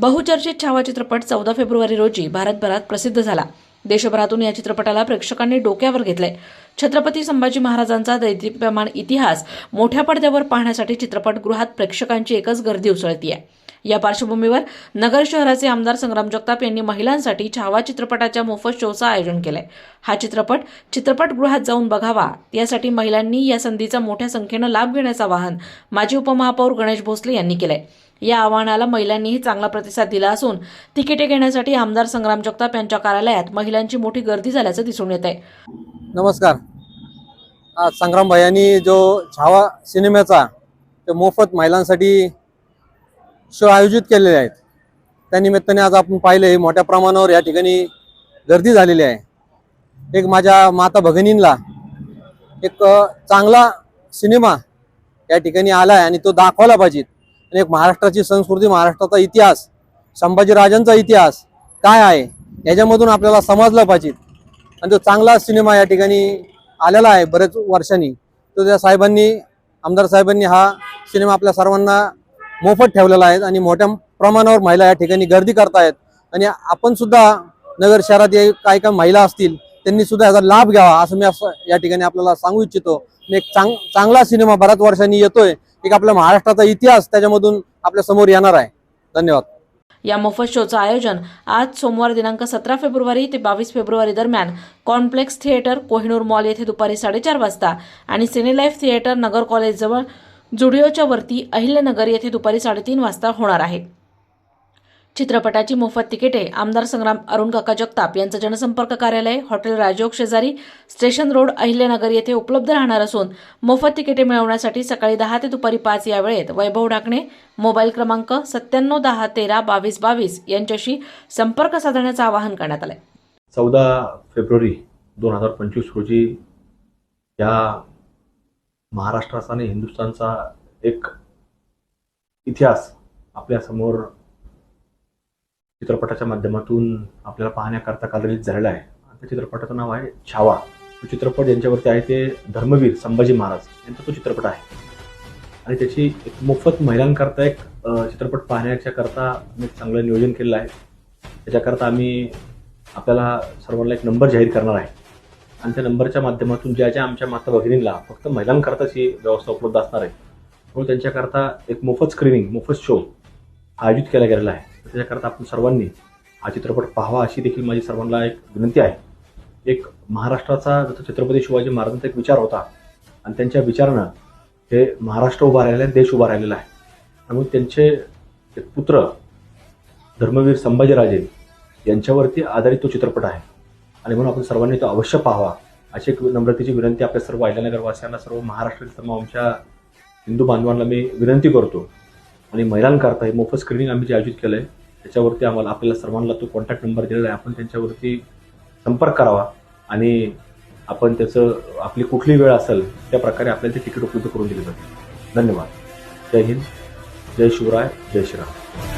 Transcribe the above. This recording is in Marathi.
बहुचर्चित छावा चित्रपट चौदा फेब्रुवारी रोजी भारतभरात प्रसिद्ध झाला. देशभरातून या चित्रपटाला प्रेक्षकांनी डोक्यावर घेतलंय. छत्रपती संभाजी महाराजांचा दैदिप्यमान इतिहास मोठ्या पडद्यावर पाहण्यासाठी चित्रपटगृहात प्रेक्षकांची एकच गर्दी उसळतीये. या पार्श्वभूमीवर नगर शहराचे आमदार संग्राम जगताप यांनी महिलांसाठी छावा चित्रपटाच्या मोफत शोचं आयोजन केलंय. हा चित्रपट चित्रपटगृहात जाऊन बघावा यासाठी महिलांनी या संधीचा मोठ्या संख्येनं लाभ घेण्याचं आवाहन माजी उपमहापौर गणेश भोसले यांनी केलंय. या आव्हानाला महिलांनीही चांगला प्रतिसाद दिला असून तिकिटे घेण्यासाठी आमदार संग्राम जगताप यांच्या कार्यालयात महिलांची मोठी गर्दी झाल्याचं दिसून येत आहे नमस्कार. आज संग्राम यांनी जो छावा सिनेमाचा ते मोफत महिलांसाठी शो आयोजित केलेले आहेत. त्या निमित्ताने आज आपण पाहिले मोठ्या प्रमाणावर या ठिकाणी गर्दी झालेली आहे. एक माझ्या माता भगिनींला एक चांगला सिनेमा या ठिकाणी आला आहे आणि तो दाखवायला पाहिजे आणि एक महाराष्ट्राची संस्कृती महाराष्ट्राचा इतिहास संभाजीराजांचा इतिहास काय आहे याच्यामधून आपल्याला समजलं पाहिजे. आणि तो चांगला सिनेमा या ठिकाणी आलेला आहे बरेच वर्षांनी तो त्या साहेबांनी आमदार साहेबांनी हा सिनेमा आपल्या सर्वांना मोफत ठेवलेला आहे आणि मोठ्या प्रमाणावर महिला या ठिकाणी गर्दी करतायत. आणि आपण सुद्धा नगर शहरात ये- काही काही महिला असतील त्यांनी सुद्धा याचा लाभ घ्यावा असं मी असं या ठिकाणी आपल्याला सांगू इच्छितो. एक चांग चांगला सिनेमा बऱ्याच वर्षांनी येतोय. एक आपल्या महाराष्ट्राचा इतिहास त्याच्यामधून आपल्यासमोर येणार आहे. धन्यवाद. या मोफत शोचं आयोजन आज सोमवार दिनांक सतरा फेब्रुवारी ते बावीस फेब्रुवारी दरम्यान कॉम्प्लेक्स थिएटर कोहिनूर मॉल येथे दुपारी साडेचार वाजता आणि सिनेलाईफ थिएटर नगर कॉलेजजवळ जुडिओच्या वरती अहिल्यानगर येथे दुपारी साडेतीन वाजता होणार आहे. चित्रपटाची मोफत तिकिटे आमदार संग्राम अरुण काका जगताप यांचं जनसंपर्क कार्यालय हॉटेल राजयोग शेजारी स्टेशन रोड अहिल्यानगर येथे उपलब्ध राहणार असून मोफत तिकिटे मिळवण्यासाठी सकाळी दहा ते दुपारी पाच या वेळेत वैभव डाकणे मोबाईल क्रमांक सत्त्याण्णव दहा तेरा बावीस बावीस यांच्याशी संपर्क साधण्याचं आवाहन करण्यात आलंय. चौदा फेब्रुवारी दोन हजार पंचवीस रोजी या महाराष्ट्राचा आणि हिंदुस्थानचा एक इतिहास आपल्यासमोर चित्रपटाच्या माध्यमातून आपल्याला पाहण्याकरता काल रिलीज झालेला आहे. त्या चित्रपटाचं नाव आहे छावा. तो चित्रपट ज्यांच्यावरती आहे ते धर्मवीर संभाजी महाराज यांचा तो चित्रपट आहे. आणि त्याची एक मोफत महिलांकरता एक चित्रपट पाहण्याच्याकरता आम्ही चांगलं नियोजन केलेलं आहे. त्याच्याकरता आम्ही आपल्याला सर्वांना एक नंबर जाहीर करणार आहे. आणि त्या नंबरच्या माध्यमातून ज्या ज्या आमच्या माता भगिनींना फक्त महिलांकरताच ही व्यवस्था उपलब्ध असणार आहे म्हणून त्यांच्याकरता एक मोफत स्क्रीनिंग मोफत शो आयोजित केला गेलेला आहे. त्याच्याकरता आपण सर्वांनी हा चित्रपट पाहावा अशी देखील माझी सर्वांना एक विनंती आहे. एक महाराष्ट्राचा जसं छत्रपती शिवाजी महाराजांचा एक विचार होता आणि त्यांच्या विचारानं हे महाराष्ट्र उभा राहिलेलं आहे देश उभा राहिलेला आहे. त्यामुळे त्यांचे एक पुत्र धर्मवीर संभाजीराजे यांच्यावरती आधारित तो चित्रपट आहे. आणि म्हणून आपण सर्वांनी तो अवश्य पाहावा अशी एक नम्रतेची विनंती आपल्या सर्व अहिल्यानगरवासियांना सर्व महाराष्ट्रातील सर्व आमच्या हिंदू बांधवांना मी विनंती करतो. आणि महिलांकरता हे मोफत स्क्रीनिंग आम्ही जे आयोजित केलं आहे त्याच्यावरती आम्हाला आपल्याला सर्वांना तो कॉन्टॅक्ट नंबर दिलेला आहे. आपण त्यांच्यावरती संपर्क करावा आणि आपण त्याचं आपली कुठली वेळ असेल त्या प्रकारे आपल्याला ते तिकीट उपलब्ध करून दिले जाते धन्यवाद. जय हिंद. जय शिवराय. जय श्रीराम.